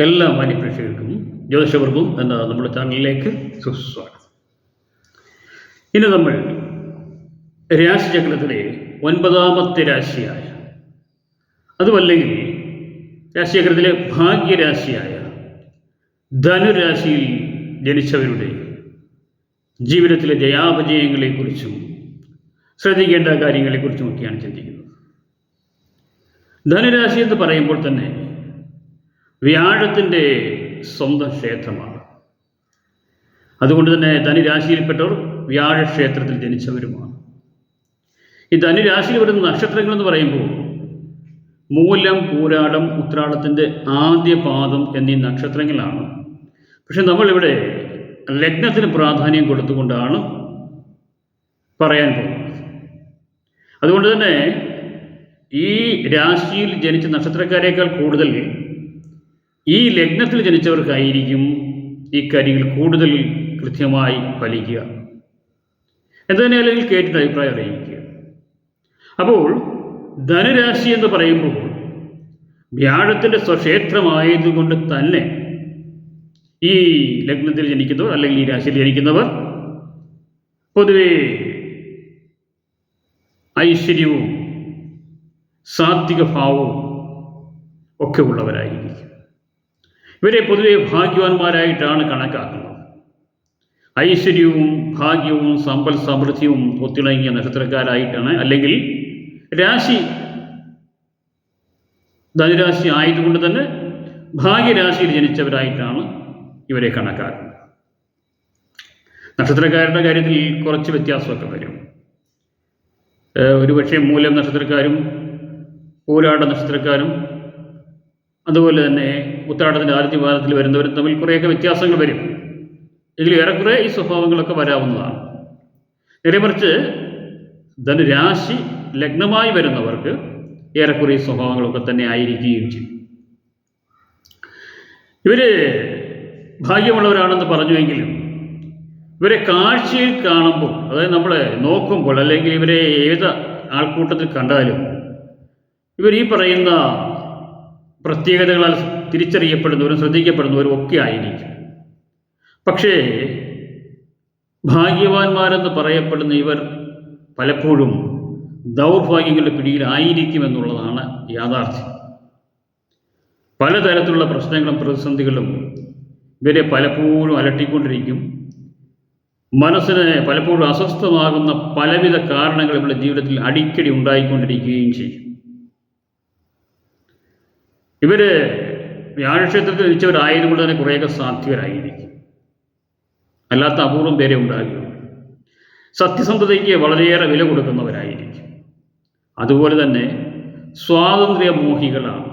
എല്ലാ മാന്യപ്രേക്ഷകർക്കും ജ്യോതിഷവർഗവും എന്ന നമ്മുടെ ചാനലിലേക്ക് സുസ്വാഗതം. ഇനി നമ്മൾ രാശിചക്രത്തിലെ ഒൻപതാമത്തെ രാശിയായ അതുമല്ലെങ്കിൽ രാശിചക്രത്തിലെ ഭാഗ്യരാശിയായ ധനുരാശിയിൽ ജനിച്ചവരുടെ ജീവിതത്തിലെ ജയാപജയങ്ങളെക്കുറിച്ചും ശ്രദ്ധിക്കേണ്ട കാര്യങ്ങളെക്കുറിച്ചുമൊക്കെയാണ് ചിന്തിക്കുന്നത്. ധനുരാശി എന്ന് പറയുമ്പോൾ തന്നെ വ്യാഴത്തിന്റെ സ്വന്തം ക്ഷേത്രമാണ്. അതുകൊണ്ട് തന്നെ ധനുരാശിയിൽപ്പെട്ടവർ വ്യാഴക്ഷേത്രത്തിൽ ജനിച്ചവരുമാണ്. ഈ ധനുരാശിയിൽ വരുന്ന നക്ഷത്രങ്ങൾ എന്ന് പറയുമ്പോൾ മൂലം പൂരാടം ഉത്രാടത്തിന്റെ ആദ്യ പാദം എന്നീ നക്ഷത്രങ്ങളാണ്. പക്ഷെ നമ്മളിവിടെ ലഗ്നത്തിന് പ്രാധാന്യം കൊടുത്തുകൊണ്ടാണ് പറയാൻ പോകുന്നത്. അതുകൊണ്ട് തന്നെ ഈ രാശിയിൽ ജനിച്ച നക്ഷത്രക്കാരേക്കാൾ കൂടുതൽ ഈ ലഗ്നത്തിൽ ജനിച്ചവർക്കായിരിക്കും ഈ കാര്യങ്ങൾ കൂടുതൽ കൃത്യമായി ഫലിക്കുക. എന്തുതന്നെയാലും കേട്ടിട്ട് അഭിപ്രായം അറിയിക്കുക. അപ്പോൾ ധനുരാശി എന്ന് പറയുമ്പോൾ വ്യാഴത്തിന്റെ സ്വക്ഷേത്രമായതുകൊണ്ട് തന്നെ ഈ ലഗ്നത്തിൽ ജനിക്കുന്നവർ അല്ലെങ്കിൽ ഈ രാശിയിൽ ജനിക്കുന്നവർ പൊതുവേ ഐശ്വര്യവും സാത്വിക ഭാവവും ഒക്കെ ഉള്ളവരായിരിക്കും. ഇവരെ പൊതുവെ ഭാഗ്യവാന്മാരായിട്ടാണ് കണക്കാക്കുന്നത്. ഐശ്വര്യവും ഭാഗ്യവും സമ്പൽ സമൃദ്ധിയും ഒത്തിണങ്ങിയ നക്ഷത്രക്കാരായിട്ടാണ് അല്ലെങ്കിൽ രാശി ധനുരാശി ആയതുകൊണ്ട് തന്നെ ഭാഗ്യരാശിയിൽ ജനിച്ചവരായിട്ടാണ് ഇവരെ കണക്കാക്കുന്നത്. നക്ഷത്രക്കാരുടെ കാര്യത്തിൽ കുറച്ച് വ്യത്യാസമൊക്കെ വരും. ഒരുപക്ഷെ മൂലം നക്ഷത്രക്കാരും പൂരാട നക്ഷത്രക്കാരും അതുപോലെ തന്നെ ഉത്രാടത്തിന്റെ ആദ്യ പാദത്തിൽ വരുന്നവരും തമ്മിൽ കുറേയൊക്കെ വ്യത്യാസങ്ങൾ വരും. എങ്കിലും ഏറെക്കുറെ ഈ സ്വഭാവങ്ങളൊക്കെ വരാവുന്നതാണ്. നേരെമറിച്ച് ധനുരാശി ലഗ്നമായി വരുന്നവർക്ക് ഏറെക്കുറെ ഈ സ്വഭാവങ്ങളൊക്കെ തന്നെ ആയിരിക്കുകയും ചെയ്യും. ഇവർ ഭാഗ്യമുള്ളവരാണെന്ന് പറഞ്ഞുവെങ്കിലും ഇവരെ കാഴ്ചയിൽ കാണുമ്പോൾ അതായത് നമ്മൾ നോക്കുമ്പോൾ അല്ലെങ്കിൽ ഇവരെ ഏത് ആൾക്കൂട്ടത്തിൽ കണ്ടാലും ഇവർ ഈ പറയുന്ന പ്രത്യേകതകളാൽ തിരിച്ചറിയപ്പെടുന്നവരും ശ്രദ്ധിക്കപ്പെടുന്നവരും ഒക്കെ ആയിരിക്കും. പക്ഷേ ഭാഗ്യവാന്മാരെന്ന് പറയപ്പെടുന്ന ഇവർ പലപ്പോഴും ദൗർഭാഗ്യങ്ങളുടെ പിടിയിലായിരിക്കുമെന്നുള്ളതാണ് യാഥാർത്ഥ്യം. പലതരത്തിലുള്ള പ്രശ്നങ്ങളും പ്രതിസന്ധികളും ഇവരെ പലപ്പോഴും അലട്ടിക്കൊണ്ടിരിക്കും. മനസ്സിന് പലപ്പോഴും അസ്വസ്ഥമാകുന്ന പലവിധ കാരണങ്ങൾ ഇവരുടെ ജീവിതത്തിൽ അടിക്കടി ഉണ്ടായിക്കൊണ്ടിരിക്കുകയും ചെയ്യും. ഇവർ വ്യാഴക്ഷേത്രത്തിൽ ജനിച്ചവരായതുകൊണ്ട് തന്നെ കുറേയൊക്കെ സാധ്യരായിരിക്കും. അല്ലാത്ത അപൂർവം പേരെ ഉണ്ടാകും സത്യസന്ധതയ്ക്ക് വളരെയേറെ വില കൊടുക്കുന്നവരായിരിക്കും. അതുപോലെ തന്നെ സ്വാതന്ത്ര്യമോഹികളാണ്.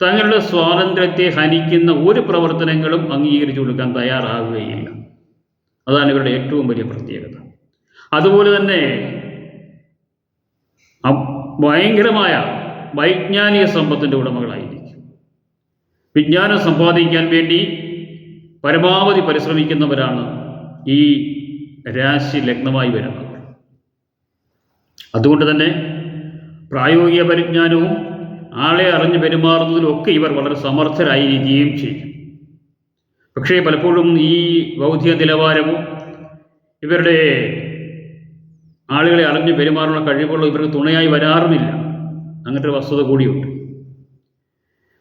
തങ്ങളുടെ സ്വാതന്ത്ര്യത്തെ ഹനിക്കുന്ന ഒരു പ്രവർത്തനങ്ങളും അംഗീകരിച്ചു കൊടുക്കാൻ തയ്യാറാകുകയില്ല. അതാണ് ഇവരുടെ ഏറ്റവും വലിയ പ്രത്യേകത. അതുപോലെ തന്നെ ഭയങ്കരമായ വൈജ്ഞാനിക സമ്പത്തിന്റെ ഉടമകളായിരിക്കും. വിജ്ഞാനം സമ്പാദിക്കാൻ വേണ്ടി പരമാവധി പരിശ്രമിക്കുന്നവരാണ് ഈ രാശി ലഗ്നമായി വരുന്നത് അതുകൊണ്ട് തന്നെ പ്രായോഗിക പരിജ്ഞാനവും ആളെ അറിഞ്ഞ് പെരുമാറുന്നതിലും ഒക്കെ ഇവർ വളരെ സമർത്ഥരായിരിക്കുകയും ചെയ്യും. പക്ഷേ പലപ്പോഴും ഈ ബൗദ്ധിക നിലവാരമോ ഇവരുടെ ആളുകളെ അറിഞ്ഞ് പെരുമാറുന്ന കഴിവുകളും ഇവർക്ക് തുണയായി വരാറുമില്ല. അങ്ങനത്തെ ഒരു വസ്തുത കൂടിയുണ്ട്.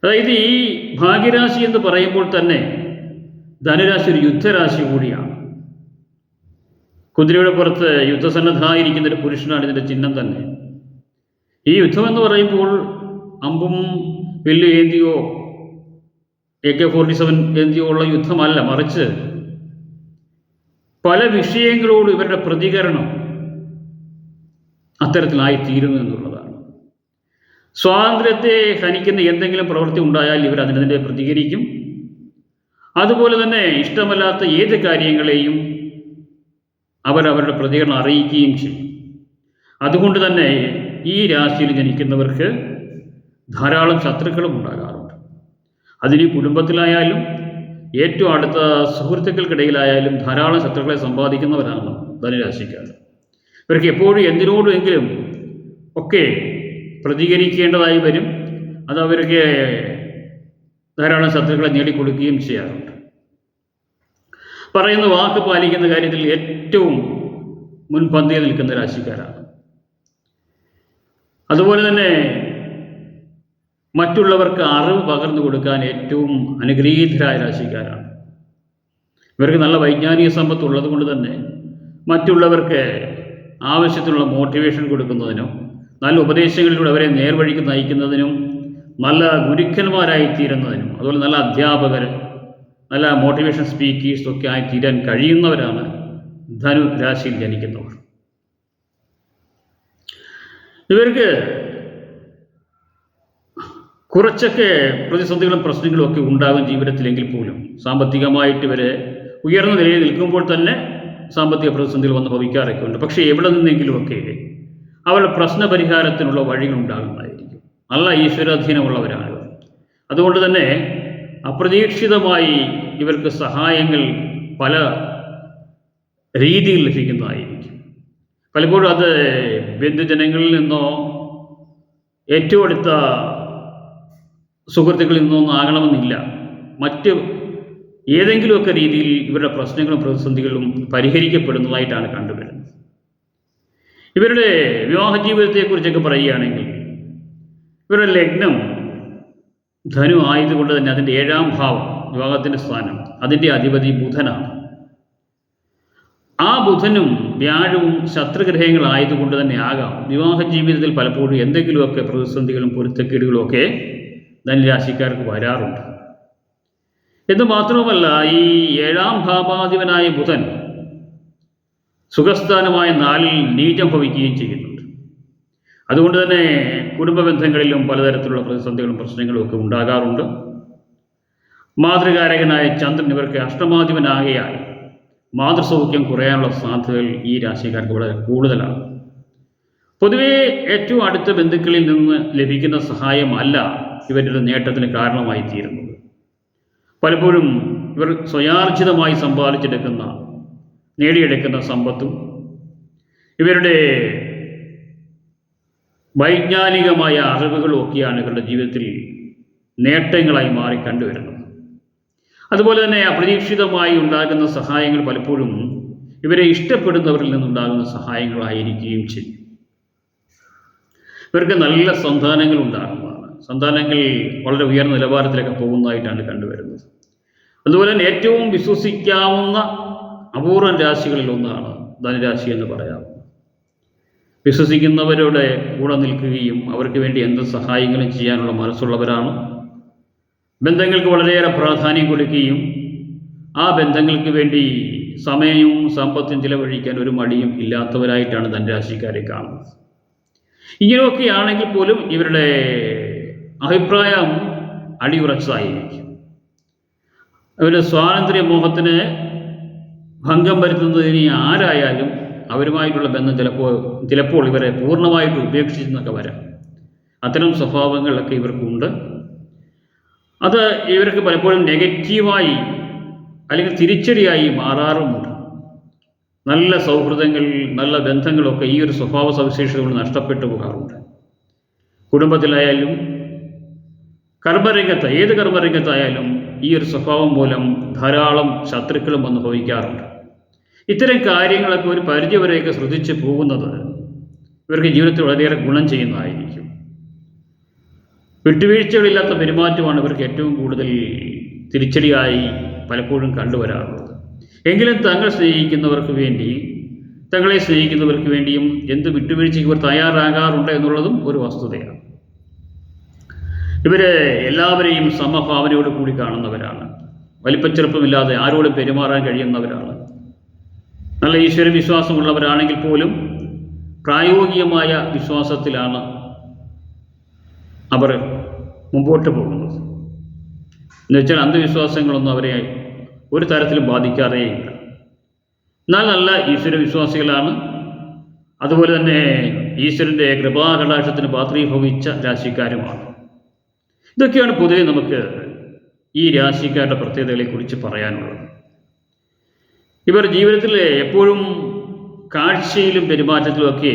അതായത് ഈ ഭാഗ്യരാശി എന്ന് പറയുമ്പോൾ തന്നെ ധനുരാശി ഒരു യുദ്ധരാശി കൂടിയാണ്. കുതിരയുടെ പുറത്ത് യുദ്ധസന്നദ്ധായിരിക്കുന്ന ഒരു പുരുഷനാണ് ഇതിന്റെ ചിഹ്നം തന്നെ. ഈ യുദ്ധം എന്ന് പറയുമ്പോൾ അമ്പും വില്ല് ഏന്തിയോ എ കെ ഫോർട്ടി സെവൻ ഏന്തിയോ ഉള്ള യുദ്ധമല്ല മറിച്ച് പല വിഷയങ്ങളോട് ഇവരുടെ പ്രതികരണം അത്തരത്തിലായി തീരുന്നു എന്നുള്ളതാണ് സ്വാതന്ത്ര്യത്തെ ഹനിക്കുന്ന എന്തെങ്കിലും പ്രവൃത്തി ഉണ്ടായാൽ ഇവർ അതിനെതിരെ പ്രതികരിക്കും. അതുപോലെ തന്നെ ഇഷ്ടമല്ലാത്ത ഏത് കാര്യങ്ങളെയും അവരവരുടെ പ്രതികരണം അറിയിക്കുകയും ചെയ്യും. അതുകൊണ്ട് തന്നെ ഈ രാശിയിൽ ജനിക്കുന്നവർക്ക് ധാരാളം ശത്രുക്കളും ഉണ്ടാകാറുണ്ട്. അതിന് കുടുംബത്തിലായാലും ഏറ്റവും അടുത്ത സുഹൃത്തുക്കൾക്കിടയിലായാലും ധാരാളം ശത്രുക്കളെ സമ്പാദിക്കുന്നവരാണ് ധനുരാശിക്കാർ. ഇവർക്ക് എപ്പോഴും എന്തിനോടുമെങ്കിലും ഒക്കെ പ്രതികരിക്കേണ്ടതായി വരും. അത് അവർക്ക് ധാരാളം ശത്രുക്കളെ നേടിക്കൊടുക്കുകയും ചെയ്യാറുണ്ട്. പറയുന്ന വാക്ക് പാലിക്കുന്ന കാര്യത്തിൽ ഏറ്റവും മുൻപന്തിയിൽ നിൽക്കുന്ന രാശിക്കാരാണ്. അതുപോലെ തന്നെ മറ്റുള്ളവർക്ക് അറിവ് പകർന്നു കൊടുക്കാൻ ഏറ്റവും അനുഗ്രഹീതരായ രാശിക്കാരാണ്. ഇവർക്ക് നല്ല വൈജ്ഞാനിക സമ്പത്ത് ഉള്ളത് കൊണ്ട് തന്നെ മറ്റുള്ളവർക്ക് ആവശ്യത്തിനുള്ള മോട്ടിവേഷൻ കൊടുക്കുന്നതിനും നല്ല ഉപദേശങ്ങളിലൂടെ അവരെ നേർവഴിക്ക് നയിക്കുന്നതിനും നല്ല ഗുരുക്കന്മാരായി തീരുന്നതിനും അതുപോലെ നല്ല അധ്യാപകർ നല്ല മോട്ടിവേഷൻ സ്പീക്കേഴ്സ് ഒക്കെ ആയി തീരാൻ കഴിയുന്നവരാണ് ധനു രാശിയിൽ ജനിക്കുന്നവർ. ഇവർക്ക് കുറച്ചൊക്കെ പ്രതിസന്ധികളും പ്രശ്നങ്ങളും ഒക്കെ ഉണ്ടാകും ജീവിതത്തിലെങ്കിൽ പോലും. സാമ്പത്തികമായിട്ട് ഇവരെ ഉയർന്ന നിലയിൽ നിൽക്കുമ്പോൾ തന്നെ സാമ്പത്തിക പ്രതിസന്ധികൾ വന്ന് ഭവിക്കാറൊക്കെ ഉണ്ട് പക്ഷേ എവിടെ നിന്നെങ്കിലുമൊക്കെ അവരുടെ പ്രശ്നപരിഹാരത്തിനുള്ള വഴികൾ ഉണ്ടാകുന്നതായിരിക്കും നല്ല ഈശ്വരാധീനമുള്ളവരാണ് അതുകൊണ്ട് തന്നെ അപ്രതീക്ഷിതമായി ഇവർക്ക് സഹായങ്ങൾ പല രീതിയിൽ ലഭിക്കുന്നതായിരിക്കും. പലപ്പോഴും അത് ബന്ധുജനങ്ങളിൽ നിന്നോ ഏറ്റവും അടുത്ത സുഹൃത്തുക്കളിൽ നിന്നൊന്നും ആകണമെന്നില്ല. മറ്റ് ഏതെങ്കിലുമൊക്കെ രീതിയിൽ ഇവരുടെ പ്രശ്നങ്ങളും പ്രതിസന്ധികളും പരിഹരിക്കപ്പെടുന്നതായിട്ടാണ് കണ്ടുവരുന്നത്. ഇവരുടെ വിവാഹ ജീവിതത്തെക്കുറിച്ചൊക്കെ പറയുകയാണെങ്കിൽ ഇവരുടെ ലഗ്നം ധനു ആയതുകൊണ്ട് തന്നെ അതിന്റെ ഏഴാം ഭാവം വിവാഹത്തിന്റെ സ്ഥാനം അതിന്റെ അധിപതി ബുധനാണ്. ആ ബുധനും വ്യാഴവും ശത്രുഗ്രഹങ്ങളായതുകൊണ്ട് തന്നെ ആകാം. വിവാഹ ജീവിതത്തിൽ പലപ്പോഴും എന്തെങ്കിലുമൊക്കെ പ്രതിസന്ധികളും പൊരുത്തക്കേടുകളും ഒക്കെ ധനുരാശിക്കാർക്ക് വരാറുണ്ട്. എന്ന് മാത്രവുമല്ല ഈ ഏഴാം ഭാവാധിപനായ ബുധൻ സുഖസ്ഥാനമായ നാലിൽ നീചം ഭവിക്കുകയും ചെയ്യുന്നുണ്ട്. അതുകൊണ്ട് തന്നെ കുടുംബ ബന്ധങ്ങളിലും പലതരത്തിലുള്ള പ്രതിസന്ധികളും പ്രശ്നങ്ങളും ഒക്കെ ഉണ്ടാകാറുണ്ട്. മാതൃകാരകനായ ചന്ദ്രൻ ഇവർക്ക് അഷ്ടമാധിപനാകയാൽ മാതൃസൗഖ്യം കുറയാനുള്ള സാധ്യതകൾ ഈ രാശിക്കാർക്ക് വളരെ കൂടുതലാണ്. പൊതുവേ ഏറ്റവും അടുത്ത ബന്ധുക്കളിൽ നിന്ന് ലഭിക്കുന്ന സഹായമല്ല ഇവരുടെ നേട്ടത്തിന് കാരണമായി തീരുന്നത്. പലപ്പോഴും ഇവർ സ്വയാർജിതമായി സമ്പാദിച്ചെടുക്കുന്ന നേടിയെടുക്കുന്ന സമ്പത്തും ഇവരുടെ വൈജ്ഞാനികമായ അറിവുകളും ഒക്കെയാണ് ഇവരുടെ ജീവിതത്തിൽ നേട്ടങ്ങളായി മാറി കണ്ടുവരുന്നത്. അതുപോലെ തന്നെ അപ്രതീക്ഷിതമായി ഉണ്ടാകുന്ന സഹായങ്ങൾ പലപ്പോഴും ഇവരെ ഇഷ്ടപ്പെടുന്നവരിൽ നിന്നുണ്ടാകുന്ന സഹായങ്ങളായിരിക്കുകയും ചെയ്യും. ഇവർക്ക് നല്ല സന്താനങ്ങൾ ഉണ്ടാകുന്നതാണ്. സന്താനങ്ങൾ വളരെ ഉയർന്ന നിലവാരത്തിലൊക്കെ പോകുന്നതായിട്ടാണ് കണ്ടുവരുന്നത്. അതുപോലെ തന്നെ ഏറ്റവും വിശ്വസിക്കാവുന്ന അപൂർവം രാശികളിൽ ഒന്നാണ് ധനുരാശി എന്ന് പറയാം. വിശ്വസിക്കുന്നവരുടെ കൂടെ നിൽക്കുകയും അവർക്ക് വേണ്ടി എന്ത് സഹായങ്ങളും ചെയ്യാനുള്ള മനസ്സുള്ളവരാണ്. ബന്ധങ്ങൾക്ക് വളരെയേറെ പ്രാധാന്യം കൊടുക്കുകയും ആ ബന്ധങ്ങൾക്ക് വേണ്ടി സമയവും സമ്പത്തും ചിലവഴിക്കാൻ ഒരു മടിയും ഇല്ലാത്തവരായിട്ടാണ് ധനരാശിക്കാരെ കാണുന്നത്. ഇങ്ങനെയൊക്കെയാണെങ്കിൽ പോലും ഇവരുടെ അഭിപ്രായം അടിയുറച്ചതായിരിക്കും. അവരുടെ സ്വാതന്ത്ര്യ മോഹത്തിന് ഭംഗം വരുത്തുന്നതിന് ആരായാലും അവരുമായിട്ടുള്ള ബന്ധം ചിലപ്പോൾ ചിലപ്പോൾ ഇവരെ പൂർണമായിട്ട് ഉപേക്ഷിച്ചെന്നൊക്കെ വരാം. അത്തരം സ്വഭാവങ്ങളൊക്കെ ഇവർക്കുണ്ട്. അത് ഇവർക്ക് പലപ്പോഴും നെഗറ്റീവായി അല്ലെങ്കിൽ തിരിച്ചടിയായി മാറാറുമുണ്ട്. നല്ല സൗഹൃദങ്ങൾ നല്ല ബന്ധങ്ങളൊക്കെ ഈ ഒരു സ്വഭാവ സവിശേഷതകൾ നഷ്ടപ്പെട്ടു പോകാറുണ്ട്. കുടുംബത്തിലായാലും കർമ്മരംഗത്ത് ഏത് കർമ്മരംഗത്തായാലും ഈ ഒരു സ്വഭാവം മൂലം ധാരാളം ശത്രുക്കളും വന്ന് ഇത്തരം കാര്യങ്ങളൊക്കെ ഒരു പരിധിവരെയൊക്കെ ശ്രദ്ധിച്ചു പോകുന്നത് ഇവർക്ക് ജീവിതത്തിൽ വളരെയേറെ ഗുണം ചെയ്യുന്നതായിരിക്കും. വിട്ടുവീഴ്ചകളില്ലാത്ത പെരുമാറ്റമാണ് ഇവർക്ക് ഏറ്റവും കൂടുതൽ തിരിച്ചടിയായി പലപ്പോഴും കണ്ടുവരാറുള്ളത്. എങ്കിലും തങ്ങൾ സ്നേഹിക്കുന്നവർക്ക് വേണ്ടി തങ്ങളെ സ്നേഹിക്കുന്നവർക്ക് വേണ്ടിയും എന്ത് വിട്ടുവീഴ്ചയ്ക്ക് ഇവർ തയ്യാറാകാറുണ്ട് എന്നുള്ളതും ഒരു വസ്തുതയാണ്. ഇവർ എല്ലാവരെയും സമഭാവനയോട് കൂടി കാണുന്നവരാണ്. വലിപ്പച്ചെറുപ്പമില്ലാതെ ആരോടും പെരുമാറാൻ കഴിയുന്നവരാണ്. നല്ല ഈശ്വര വിശ്വാസമുള്ളവരാണെങ്കിൽ പോലും പ്രായോഗികമായ വിശ്വാസത്തിലാണ് അവർ മുമ്പോട്ട് പോകുന്നത്. എന്നുവെച്ചാൽ അന്ധവിശ്വാസങ്ങളൊന്നും അവരെ ഒരു തരത്തിലും ബാധിക്കാറേയില്ല. എന്നാൽ നല്ല ഈശ്വര വിശ്വാസികളാണ് അതുപോലെ തന്നെ ഈശ്വരന്റെ കൃപാകടാക്ഷത്തിന് പാത്രീഭവിച്ച രാശിക്കാരുമാണ്. ഇതൊക്കെയാണ് പൊതുവെ നമുക്ക് ഈ രാശിക്കാരുടെ പ്രത്യേകതകളെക്കുറിച്ച് പറയാനുള്ളത്. ഇവർ ജീവിതത്തിൽ എപ്പോഴും കാഴ്ചയിലും പെരുമാറ്റത്തിലുമൊക്കെ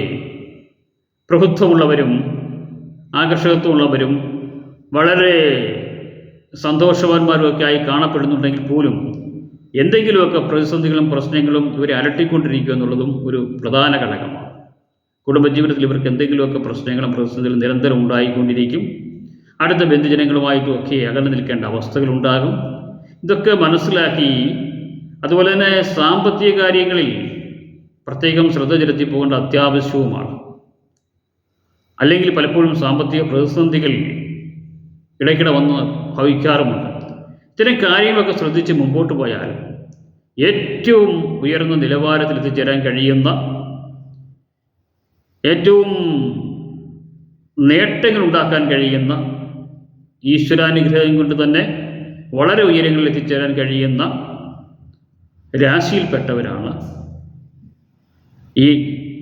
പ്രഭുത്വമുള്ളവരും ആകർഷകത്വമുള്ളവരും വളരെ സന്തോഷവാന്മാരുമൊക്കെ ആയി കാണപ്പെടുന്നുണ്ടെങ്കിൽ പോലും എന്തെങ്കിലുമൊക്കെ പ്രതിസന്ധികളും പ്രശ്നങ്ങളും ഇവരെ അലട്ടിക്കൊണ്ടിരിക്കുക എന്നുള്ളതും ഒരു പ്രധാന ഘടകമാണ്. കുടുംബജീവിതത്തിൽ ഇവർക്ക് എന്തെങ്കിലുമൊക്കെ പ്രശ്നങ്ങളും പ്രതിസന്ധികളും നിരന്തരം ഉണ്ടായിക്കൊണ്ടിരിക്കും. അടുത്ത ബന്ധുജനങ്ങളുമായിട്ടും ഒക്കെ അകന്നു നിൽക്കേണ്ട അവസ്ഥകളുണ്ടാകും. ഇതൊക്കെ മനസ്സിലാക്കി അതുപോലെ തന്നെ സാമ്പത്തിക കാര്യങ്ങളിൽ പ്രത്യേകം ശ്രദ്ധ ചെലുത്തി പോകേണ്ട അത്യാവശ്യവുമാണ്. അല്ലെങ്കിൽ പലപ്പോഴും സാമ്പത്തിക പ്രതിസന്ധികൾ ഇടയ്ക്കിടെ വന്ന് ഭവിക്കാറുമുണ്ട്. ഇത്തരം കാര്യങ്ങളൊക്കെ ശ്രദ്ധിച്ച് മുമ്പോട്ട് പോയാൽ ഏറ്റവും ഉയർന്ന നിലവാരത്തിൽ എത്തിച്ചേരാൻ കഴിയുന്ന ഏറ്റവും നേട്ടങ്ങൾ ഉണ്ടാക്കാൻ കഴിയുന്ന ഈശ്വരാനുഗ്രഹം കൊണ്ട് തന്നെ വളരെ ഉയരങ്ങളിൽ എത്തിച്ചേരാൻ കഴിയുന്ന രാശിയിൽപ്പെട്ടവരാണ് ഈ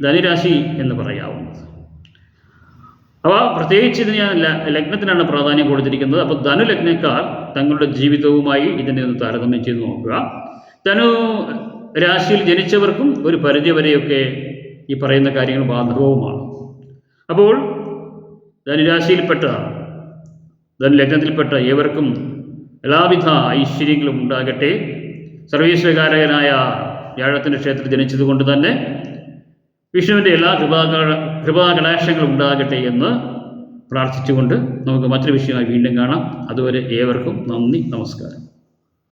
ധനുരാശി എന്ന് പറയാവുന്നത്. അപ്പോൾ പ്രത്യേകിച്ച് ഇതിന് ഞാൻ ലഗ്നത്തിനാണ് പ്രാധാന്യം കൊടുത്തിരിക്കുന്നത്. അപ്പോൾ ധനു ലഗ്നക്കാർ തങ്ങളുടെ ജീവിതവുമായി ഇതിനെ ഒന്ന് താരതമ്യം ചെയ്ത് നോക്കുക. ധനു രാശിയിൽ ജനിച്ചവർക്കും ഒരു പരിധിവരെയൊക്കെ ഈ പറയുന്ന കാര്യങ്ങൾ ബാധകവുമാണ്. അപ്പോൾ ധനുരാശിയിൽപ്പെട്ട ധനുലഗ്നത്തിൽപ്പെട്ട ഏവർക്കും എല്ലാവിധ ഐശ്വര്യങ്ങളും ഉണ്ടാകട്ടെ. സർവീശ്വകാരകനായ വ്യാഴത്തിന്റെ ക്ഷേത്രത്തിൽ ജനിച്ചതുകൊണ്ട് തന്നെ വിഷ്ണുവിന്റെ എല്ലാ കൃപാകട കൃപാകടാക്ഷങ്ങളും ഉണ്ടാകട്ടെ എന്ന് പ്രാർത്ഥിച്ചുകൊണ്ട് നമുക്ക് മറ്റൊരു വിഷയമായി വീണ്ടും കാണാം. അതുവരെ ഏവർക്കും നന്ദി നമസ്കാരം.